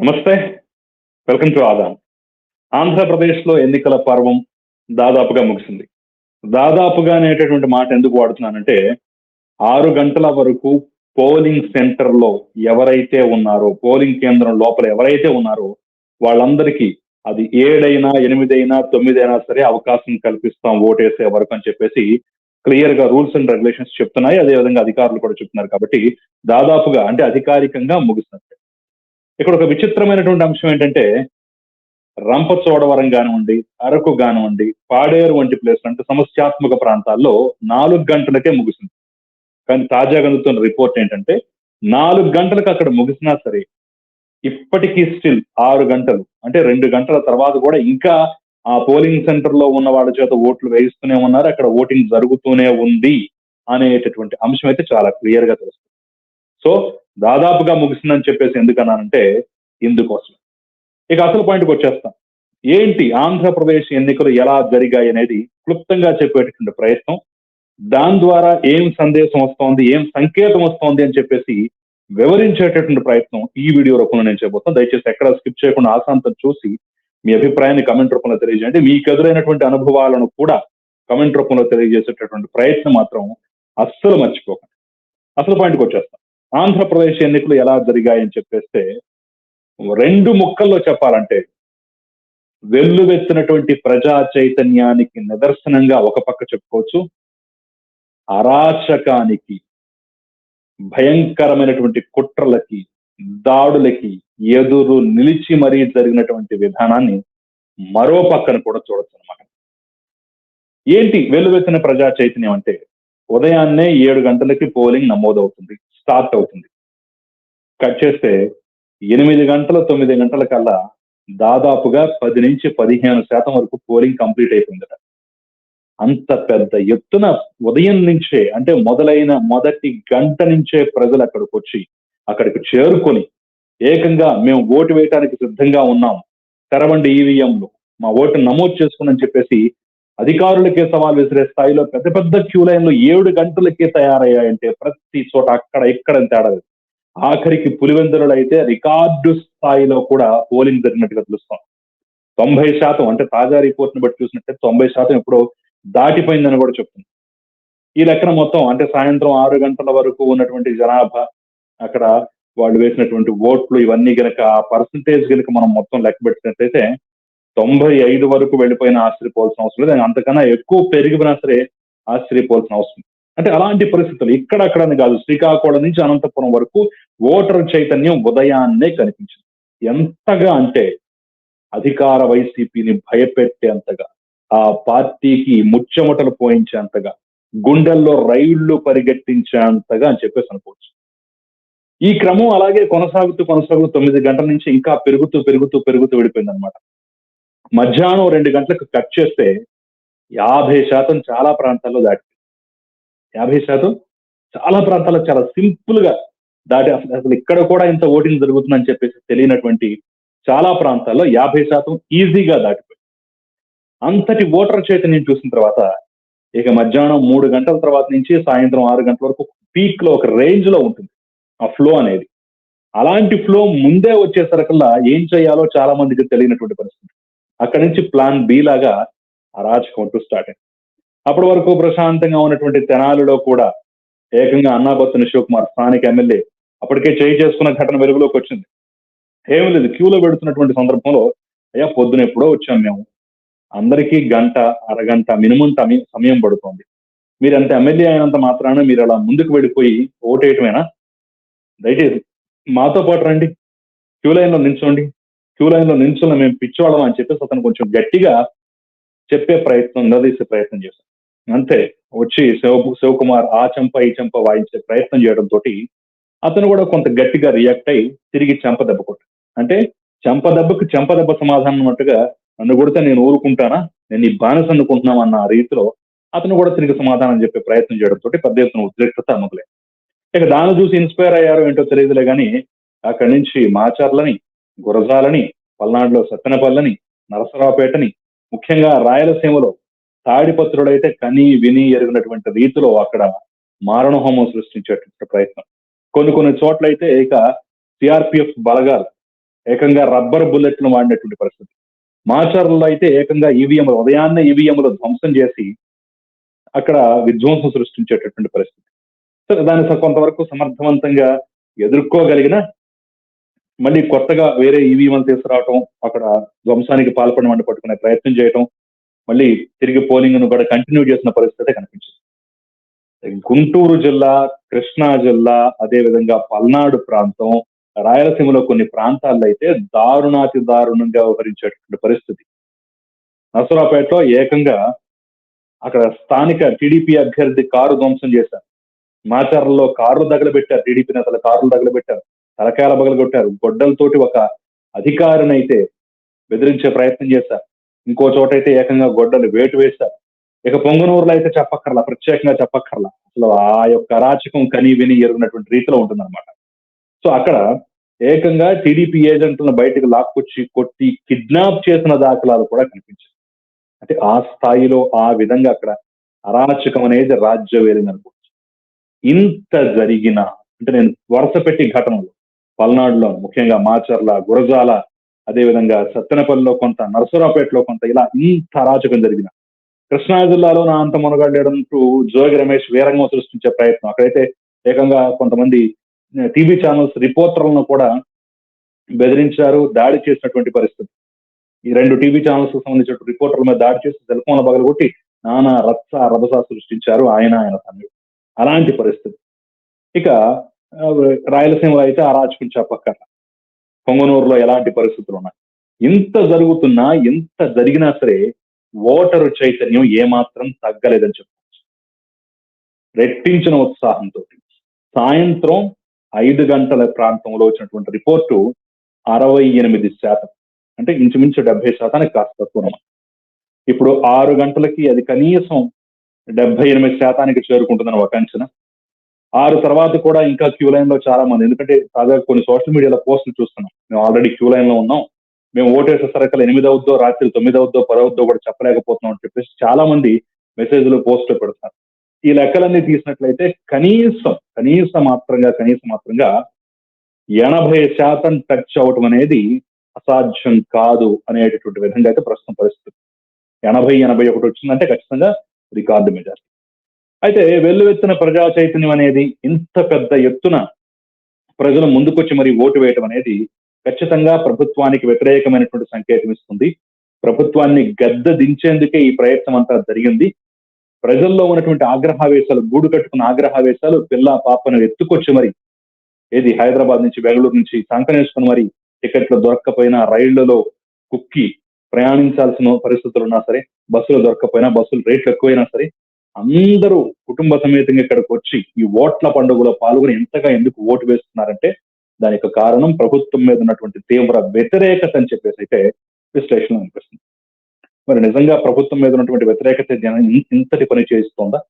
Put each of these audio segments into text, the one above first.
నమస్తే. Welcome to Aadhan. ఆంధ్రప్రదేశ్లో ఎన్నికల పర్వం దాదాపుగా ముగిసింది. దాదాపుగా అనేటటువంటి మాట ఎందుకు వాడుతున్నానంటే ఆరు గంటల వరకు పోలింగ్ సెంటర్లో ఎవరైతే ఉన్నారో పోలింగ్ కేంద్రం లోపల ఎవరైతే ఉన్నారో వాళ్ళందరికీ అది ఏడైనా ఎనిమిదైనా తొమ్మిదైనా సరే అవకాశం కల్పిస్తాం ఓటేసే వరకు అని చెప్పేసి క్లియర్గా రూల్స్ అండ్ రెగ్యులేషన్స్ చెప్తున్నాయి. అదేవిధంగా అధికారులు కూడా చెప్తున్నారు కాబట్టి దాదాపుగా అంటే అధికారికంగా ముగిసినట్టు ఇక్కడ ఒక విచిత్రమైనటువంటి అంశం ఏంటంటే రంపచోడవరం కానివ్వండి అరకు కానివ్వండి పాడేరు వంటి ప్లేస్ అంటే సమస్యాత్మక ప్రాంతాల్లో నాలుగు గంటలకే ముగిసింది. కానీ తాజాగా అందుతున్న రిపోర్ట్ ఏంటంటే నాలుగు గంటలకు అక్కడ ముగిసినా సరే ఇప్పటికీ స్టిల్ ఆరు గంటలు అంటే రెండు గంటల తర్వాత కూడా ఇంకా ఆ పోలింగ్ సెంటర్లో ఉన్న వాళ్ళ చేత ఓట్లు వేయిస్తూనే ఉన్నారు. అక్కడ ఓటింగ్ జరుగుతూనే ఉంది అనేటటువంటి అంశం అయితే చాలా క్లియర్గా తెలుస్తుంది. సో దాదాపుగా ముగిసిందని చెప్పేసి ఎందుకన్నానంటే ఇందుకోసం. ఇక అసలు పాయింట్కి వచ్చేస్తాం. ఏంటి ఆంధ్రప్రదేశ్ ఎన్నికలు ఎలా జరిగాయి అనేది క్లుప్తంగా చెప్పేటటువంటి ప్రయత్నం. దాని ద్వారా ఏం సందేశం వస్తోంది ఏం సంకేతం వస్తోంది అని చెప్పేసి వివరించేటటువంటి ప్రయత్నం ఈ వీడియో రూపంలో నేను చేయబోతాను దయచేసి ఎక్కడ స్కిప్ చేయకుండా ఆశాంతం చూసి మీ అభిప్రాయాన్ని కమెంట్ రూపంలో తెలియజేయండి. మీకు ఎదురైనటువంటి అనుభవాలను కూడా కమెంట్ రూపంలో తెలియజేసేటటువంటి ప్రయత్నం మాత్రం అస్సలు మర్చిపోకండి. అసలు పాయింట్కి వచ్చేస్తాం. ఆంధ్రప్రదేశ్ ఎన్నికలు ఎలా జరిగాయని చెప్పేస్తే రెండు ముక్కల్లో చెప్పాలంటే వెల్లువెత్తినటువంటి ప్రజా చైతన్యానికి నిదర్శనంగా ఒక పక్క చెప్పుకోవచ్చు. అరాచకానికి భయంకరమైనటువంటి కుట్రలకి దాడులకి ఎదురు నిలిచి మరీ జరిగినటువంటి విధానాన్ని మరో పక్కన కూడా చూడొచ్చు అనమాట ఏంటి వెల్లువెత్తిన ప్రజా చైతన్యం అంటే ఉదయాన్నే ఏడు గంటలకి పోలింగ్ నమోదవుతుంది. స్టార్ట్ అవుతుంది. కట్ చేస్తే ఎనిమిది గంటల తొమ్మిది గంటల కల్లా దాదాపుగా పది నుంచి పదిహేను శాతం వరకు పోలింగ్ కంప్లీట్ అయిపోయిందట. అంత పెద్ద ఎత్తున ఉదయం నుంచే అంటే మొదలైన మొదటి గంట నుంచే ప్రజలు అక్కడికి వచ్చి అక్కడికి చేరుకొని ఏకంగా మేము ఓటు వేయటానికి సిద్ధంగా ఉన్నాం. తెరవండి ఈవీఎంలు మా ఓటు నమోదు చేసుకుని చెప్పేసి అధికారులకే సవాల్ విసిరే స్థాయిలో పెద్ద పెద్ద క్యూ లైన్లు ఏడు గంటలకే తయారయ్యాయంటే ప్రతి చోట అక్కడ ఇక్కడ తేడా ఆఖరికి పులివెందులలో అయితే రికార్డు స్థాయిలో కూడా పోలింగ్ జరిగినట్టుగా తెలుస్తాం. తొంభై శాతం అంటే తాజా రిపోర్ట్ని బట్టి చూసినట్టే తొంభై శాతం ఎప్పుడో దాటిపోయిందని కూడా చెప్తుంది ఈ లెక్కన మొత్తం అంటే సాయంత్రం ఆరు గంటల వరకు ఉన్నటువంటి జనాభా అక్కడ వాళ్ళు వేసినటువంటి ఓట్లు ఇవన్నీ గనక ఆ పర్సంటేజ్ గనక మనం మొత్తం లెక్క పెట్టినట్టయితే తొంభై ఐదు వరకు వెళ్ళిపోయిన ఆశ్చర్యపోవాల్సిన అవసరం లేదు. అంతకన్నా ఎక్కువ పెరిగిపోయినా సరే ఆశ్చర్యపోవాల్సిన అవసరం అంటే అలాంటి పరిస్థితులు ఇక్కడక్కడని కాదు. శ్రీకాకుళం నుంచి అనంతపురం వరకు ఓటర్ చైతన్యం ఉదయాన్నే కనిపించింది. ఎంతగా అంటే అధికార వైసీపీని భయపెట్టేంతగా ఆ పార్టీకి ముచ్చమటలు పోయించేంతగా గుండెల్లో రైళ్ళు పరిగెట్టించేంతగా అని చెప్పేసి అనుకోవచ్చు. ఈ క్రమం అలాగే కొనసాగుతూ కొనసాగుతూ తొమ్మిది గంటల నుంచి ఇంకా పెరుగుతూ పెరుగుతూ పెరుగుతూ వెళ్ళిపోయింది అనమాట మధ్యాహ్నం రెండు గంటలకు కట్ చేస్తే యాభై శాతం చాలా ప్రాంతాల్లో దాటి యాభై శాతం చాలా ప్రాంతాల్లో చాలా సింపుల్గా దాటి అసలు ఇక్కడ కూడా ఇంత ఓటింగ్ జరుగుతుందని చెప్పేసి తెలియనటువంటి చాలా ప్రాంతాల్లో యాభై శాతం ఈజీగా దాటిపోయి అంతటి ఓటర్ చైతన్యం చూసిన తర్వాత ఇక మధ్యాహ్నం మూడు గంటల తర్వాత నుంచి సాయంత్రం ఆరు గంటల వరకు పీక్లో ఒక రేంజ్లో ఉంటుంది ఆ ఫ్లో అనేది. అలాంటి ఫ్లో ముందే వచ్చేసరికల్లా ఏం చేయాలో చాలా మందికి తెలియనటువంటి పరిస్థితి. అక్కడి నుంచి ప్లాన్ బి లాగా అరాచకం అంటూ స్టార్ట్ అయింది. అప్పటి వరకు ప్రశాంతంగా ఉన్నటువంటి తెనాలిలో కూడా ఏకంగా అన్నాబత్తుని శివకుమార్ స్థానిక ఎమ్మెల్యే అప్పటికే చేయి చేసుకున్న ఘటన వెలుగులోకి వచ్చింది. ఏమీ లేదు క్యూలో పెడుతున్నటువంటి సందర్భంలో అయ్యా పొద్దున ఎప్పుడో వచ్చాం మేము. అందరికీ గంట అరగంట మినిమం సమయం పడుతోంది. మీరు అంత ఎమ్మెల్యే అయినంత మాత్రాన మీరు అలా ముందుకు వెళ్ళిపోయి ఓటేయటమేనా? దయచేసి మాతో పాటు రండి. క్యూ లైన్లో నిల్చోండి. క్యూ లైన్లో నిల్చున్న మేము పిచ్చివాళ్ళం అని చెప్పేసి అతను కొంచెం గట్టిగా చెప్పే ప్రయత్నం నిలదీసే ప్రయత్నం చేశాం అంతే వచ్చి శివ శివకుమార్ ఆ చెంప ఈ చెంప వాయించే ప్రయత్నం చేయడం తోటి అతను కూడా కొంత గట్టిగా రియాక్ట్ అయ్యి తిరిగి చెంప దెబ్బ కొట్టు అంటే చెంప దెబ్బకు చెంప దెబ్బ సమాధానం అన్నట్టుగా నన్ను కొడితే నేను ఊరుకుంటానా? నేను ఈ బానిస అనుకుంటున్నాం అన్న రీతిలో అతను కూడా తిరిగి సమాధానం చెప్పే ప్రయత్నం చేయడం తోటి పెద్ద ఎత్తున ఉద్రిక్తత అమ్మకలే. ఇక దాన్ని చూసి ఇన్స్పైర్ అయ్యారో ఏంటో తెలియదులే కానీ అక్కడి నుంచి మాచర్లని గురజాలని పల్నాడులో సత్తెనపల్లని నరసరావుపేటని ముఖ్యంగా రాయలసీమలో తాడిపత్రుడైతే కని విని ఎరిగినటువంటి రీతిలో అక్కడ మారణహోమం సృష్టించేటువంటి ప్రయత్నం. కొన్ని కొన్ని చోట్ల అయితే ఇక సిఆర్పిఎఫ్ బలగాలు ఏకంగా రబ్బర్ బుల్లెట్లు వాడినటువంటి పరిస్థితి. మాచర్లలో అయితే ఏకంగా ఈవీఎంలు ఉదయాన్నే ఈవీఎంలు ధ్వంసం చేసి అక్కడ విధ్వంసం సృష్టించేటటువంటి పరిస్థితి. సరే దాన్ని కొంతవరకు సమర్థవంతంగా ఎదుర్కోగలిగిన మళ్ళీ కొత్తగా వేరే ఈవీఎంలు తీసుకురావటం అక్కడ ధ్వంసానికి పాల్పడడం అంటే పట్టుకునే ప్రయత్నం చేయటం మళ్ళీ తిరిగి పోలింగ్ను కూడా కంటిన్యూ చేసిన పరిస్థితి కనిపించింది. గుంటూరు జిల్లా కృష్ణా జిల్లా అదే విధంగా పల్నాడు ప్రాంతం రాయలసీమలో కొన్ని ప్రాంతాల్లో అయితే దారుణాతి దారుణంగా వ్యవహరించేటటువంటి పరిస్థితి. నసరాపేటలో ఏకంగా అక్కడ స్థానిక టీడీపీ అభ్యర్థి కారు ధ్వంసం చేశారు. మాచర్లలో కార్లు తగలబెట్టారు టీడీపీ నేతలు కార్లు తగలబెట్టారు. తలకాయల బగలగొట్టారు గొడ్డలతోటి ఒక అధికారిని అయితే బెదిరించే ప్రయత్నం చేశారు. ఇంకో చోట అయితే ఏకంగా గొడ్డలు వేటు వేశారు. ఇక పొంగనూరులో అయితే చెప్పక్కర్లా ప్రత్యేకంగా చెప్పక్కర్లా. అసలు ఆ యొక్క అరాచకం కని విని ఎరుగునటువంటి రీతిలో ఉంటుందన్నమాట. సో అక్కడ ఏకంగా టీడీపీ ఏజెంట్లను బయటకు లాక్కొచ్చి కొట్టి కిడ్నాప్ చేసిన దాఖలాలు కూడా కనిపించాయి. అంటే ఆ స్థాయిలో ఆ విధంగా అక్కడ అరాచకం అనేది రాజ్యవేరింది అనుకోవచ్చు ఇంత జరిగిన అంటే నేను వరుస పెట్టి ఘటనలు పల్నాడులో ముఖ్యంగా మాచర్ల గురజాల అదేవిధంగా సత్తెనపల్లిలో కొంత నరసరావుపేటలో కొంత ఇలా ఇంత అరాచకం జరిగిన కృష్ణా జిల్లాలో నా అంత మునగడేయడంటూ జోగి రమేష్ వీరంగం సృష్టించే ప్రయత్నం. అక్కడైతే ఏకంగా కొంతమంది టీవీ ఛానల్స్ రిపోర్టర్లను కూడా బెదిరించారు దాడి చేసినటువంటి పరిస్థితి. ఈ రెండు టీవీ ఛానల్స్ సంబంధించిన రిపోర్టర్ల మీద దాడి చేసి సెల్ ఫోన్ల పగలగొట్టి నానా రత్స రభస సృష్టించారు ఆయన ఆయన తమ్ముడు అలాంటి పరిస్థితి. ఇక రాయలసీమలో అయితే అరాచకం చెప్పక్కర్ల పొంగనూరులో ఎలాంటి పరిస్థితులు ఉన్నాయి? ఇంత జరుగుతున్నా ఇంత జరిగినా సరే ఓటరు చైతన్యం ఏమాత్రం తగ్గలేదని చెప్పవచ్చు రెట్టించిన ఉత్సాహంతో సాయంత్రం ఐదు గంటల ప్రాంతంలో వచ్చినటువంటి రిపోర్టు అరవై ఎనిమిది శాతం. అంటే ఇంచుమించు డెబ్బై శాతానికి కాస్త తక్కువ ఇప్పుడు ఆరు గంటలకి అది కనీసం డెబ్బై ఎనిమిది శాతానికి చేరుకుంటుందని ఒక అంచనా. ఆరు తర్వాత కూడా ఇంకా క్యూ లైన్లో చాలా మంది ఎందుకంటే తాజాగా కొన్ని సోషల్ మీడియాలో పోస్టులు చూస్తున్నాం. మేము ఆల్రెడీ క్యూ లైన్లో ఉన్నాం. మేము ఓటేసే సరకలు ఎనిమిది అవుద్దో రాత్రి తొమ్మిది అవుద్దో పది అవుద్దో కూడా చెప్పలేకపోతున్నాం అని చెప్పేసి చాలా మంది మెసేజ్లు పోస్టులు పెడతారు ఈ లెక్కలన్నీ తీసినట్లయితే కనీసం కనీస మాత్రంగా కనీస మాత్రంగా ఎనభై శాతం టచ్ అవటం అనేది అసాధ్యం కాదు అనేటటువంటి విధంగా అయితే ప్రస్తుతం పరిస్థితి. ఎనభై ఎనభై ఒకటి వచ్చిందంటే ఖచ్చితంగా రికార్డు మెజారిటీ. అయితే వెల్లువెత్తిన ప్రజా చైతన్యం అనేది ఇంత పెద్ద ఎత్తున ప్రజలు ముందుకొచ్చి మరి ఓటు వేయటం అనేది ఖచ్చితంగా ప్రభుత్వానికి వ్యతిరేకమైనటువంటి సంకేతం ఇస్తుంది. ప్రభుత్వాన్ని గద్ద దించేందుకే ఈ ప్రయత్నం అంతా జరిగింది. ప్రజల్లో ఉన్నటువంటి ఆగ్రహావేశాలు గూడు కట్టుకున్న ఆగ్రహావేశాలు పిల్ల పాపను ఎత్తుకొచ్చి మరి ఏది హైదరాబాద్ నుంచి బెంగళూరు నుంచి సంకనేసుకుని మరి టికెట్లు దొరక్కపోయినా రైళ్ళలో కుక్కి ప్రయాణించాల్సిన పరిస్థితులు ఉన్నా సరే బస్సులు దొరక్కపోయినా బస్సులు రేట్లు ఎక్కువైనా సరే అందరూ కుటుంబ సమేతంగా ఇక్కడికి వచ్చి ఈ ఓట్ల పండుగలో పాల్గొని ఎంతగా ఎందుకు ఓటు వేస్తున్నారంటే దానికి కారణం ప్రభుత్వం మీద ఉన్నటువంటి తీవ్ర వ్యతిరేకత అని చెప్పేసి అయితే విశ్లేషణ అనిపిస్తుంది మరి నిజంగా ప్రభుత్వం మీద ఉన్నటువంటి వ్యతిరేకత జనం ఇంతటి పని చేస్తుందా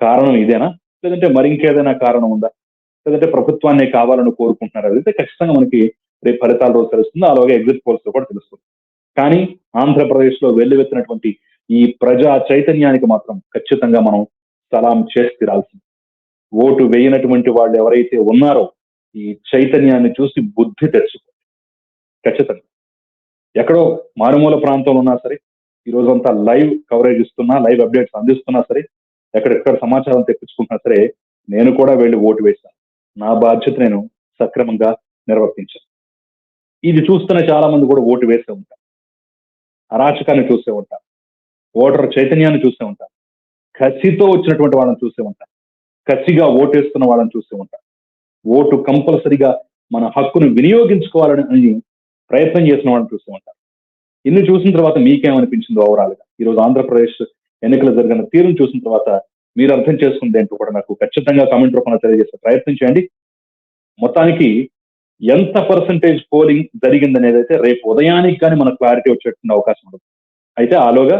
కారణం ఇదేనా? లేదంటే మరి ఇంకేదైనా కారణం ఉందా? లేదంటే ప్రభుత్వాన్ని కావాలని కోరుకుంటున్నారా? అయితే ఖచ్చితంగా మనకి రేపు ఫలితాల రోజు తెలుస్తుంది. అలాగే ఎగ్జిట్ పోల్స్ కూడా తెలుస్తుంది. కానీ ఆంధ్రప్రదేశ్లో వెల్లువెత్తినటువంటి ఈ ప్రజా చైతన్యానికి మాత్రం ఖచ్చితంగా మనం సలాం చేసి తీరాల్సింది. ఓటు వేయనటువంటి వాళ్ళు ఎవరైతే ఉన్నారో ఈ చైతన్యాన్ని చూసి బుద్ధి తెచ్చుకోండి. ఖచ్చితంగా. ఎక్కడో మారుమూల ప్రాంతంలో ఉన్నా సరే ఈ రోజంతా లైవ్ కవరేజ్ ఇస్తున్నా లైవ్ అప్డేట్స్ అందిస్తున్నా సరే ఎక్కడెక్కడ సమాచారం తెప్పించుకుంటున్నా సరే నేను కూడా వెళ్ళి ఓటు వేశాను. నా బాధ్యత నేను సక్రమంగా నిర్వర్తించాను. ఇది చూస్తున్న చాలా మంది కూడా ఓటు వేసే ఉంటారు. అరాచకాన్ని చూసే ఉంటారు. ఓటర్ చైతన్యాన్ని చూసే ఉంటారు కసితో వచ్చినటువంటి వాళ్ళని చూసే ఉంటారు కసిగా ఓటేస్తున్న వాళ్ళని చూసే ఉంటారు ఓటు కంపల్సరిగా మన హక్కును వినియోగించుకోవాలని అని ప్రయత్నం చేసిన వాళ్ళని చూస్తూ ఉంటారు ఇన్ని చూసిన తర్వాత మీకేమనిపించింది ఓవరాల్గా ఈరోజు ఆంధ్రప్రదేశ్ ఎన్నికలు జరిగిన తీరును చూసిన తర్వాత మీరు అర్థం చేసుకుంది ఏంటో కూడా నాకు ఖచ్చితంగా కామెంట్ రూపంలో తెలియజేసే ప్రయత్నం చేయండి. మొత్తానికి ఎంత పర్సంటేజ్ పోలింగ్ జరిగిందనేది అయితే రేపు ఉదయానికి కానీ మనకు క్లారిటీ వచ్చేటువంటి అవకాశం ఉంటుంది. అయితే ఆలోగా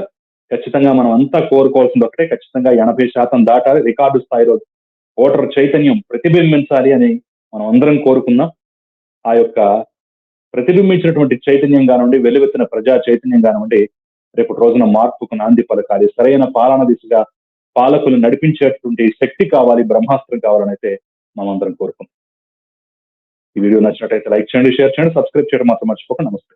ఖచ్చితంగా మనం అంతా కోరుకోవాల్సింది ఒకటే. ఖచ్చితంగా ఎనభై శాతం దాటాలి. రికార్డు స్థాయిలో ఓటర్ చైతన్యం ప్రతిబింబించాలి అని మనం అందరం కోరుకుందాం. ఆ యొక్క ప్రతిబింబించినటువంటి చైతన్యం కానివ్వండి వెలువెత్తిన ప్రజా చైతన్యం కానివ్వండి రేపు రోజున మార్పుకు నాంది పలకాలి. సరైన పాలన దిశగా పాలకులు నడిపించేటువంటి శక్తి కావాలి బ్రహ్మాస్త్రం కావాలని అయితే మనం అందరం కోరుకుందాం. ఈ వీడియో నచ్చినట్టయితే లైక్ చేయండి షేర్ చేయండి సబ్స్క్రైబ్ చేయడం మాత్రం మర్చిపోక నమస్తే.